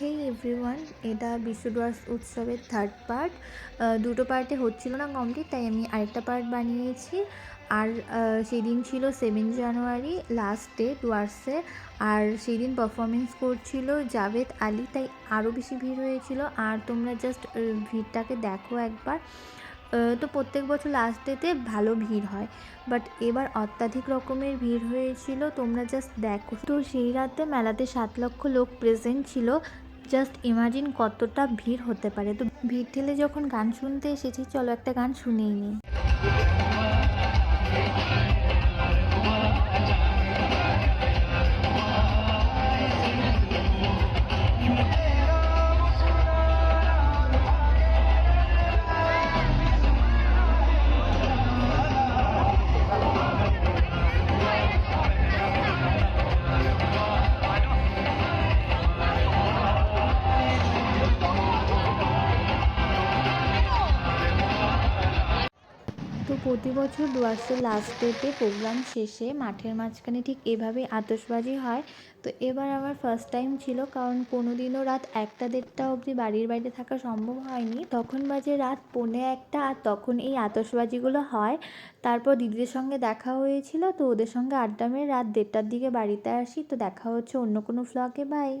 হেই everyone এটা বিশ্ব ডুয়ার্স উৎসবের থার্ড পার্ট দুটো পার্টে হচ্ছিল না কমপ্লিট তাই আমি আরেকটা পার্ট বানিয়েছি। আর সেদিন ছিল সেভেন জানুয়ারি লাস্ট ডে ডুয়ার্সে আর সেই দিন পারফরমেন্স করছিল জাভেদ আলী, তাই আরও বেশি ভিড় হয়েছিল। আর তোমরা জাস্ট ভিড়টাকে দেখো একবার। তো প্রত্যেক বছর লাস্ট ডেতে ভালো ভিড় হয়। বাট এবার অত্যাধিক রকমের ভিড় হয়েছিল, তোমরা জাস্ট দেখো। তো সেই রাতে মেলাতে সাত লক্ষ লোক প্রেজেন্ট ছিল। জাস্ট ইমাজিন কতটা ভিড় হতে পারে। তো ভিড় ঠেলে যখন গান শুনতে এসেছি, চলো একটা গান শুনেই নিই প্রতি বছর ডুয়ার্সের লাস্ট ডেতে প্রোগ্রাম শেষে মাঠের মাঝখানে ঠিক এভাবেই আতসবাজি হয়। তো এবার আমার ফার্স্ট টাইম ছিল, কারণ কোনো দিনও রাত একটা দেড়টা অবধি বাড়ির বাইরে থাকা সম্ভব হয়নি। তখন বাজে রাত পৌনে একটা আর তখন এই আতসবাজিগুলো হয়। তারপর দিদিদের সঙ্গে দেখা হয়েছিল, তো ওদের সঙ্গে আড্ডা মেরে রাত দেড়টার দিকে বাড়িতে আসি। তো দেখা হচ্ছে অন্য কোনো ফ্লগে বাই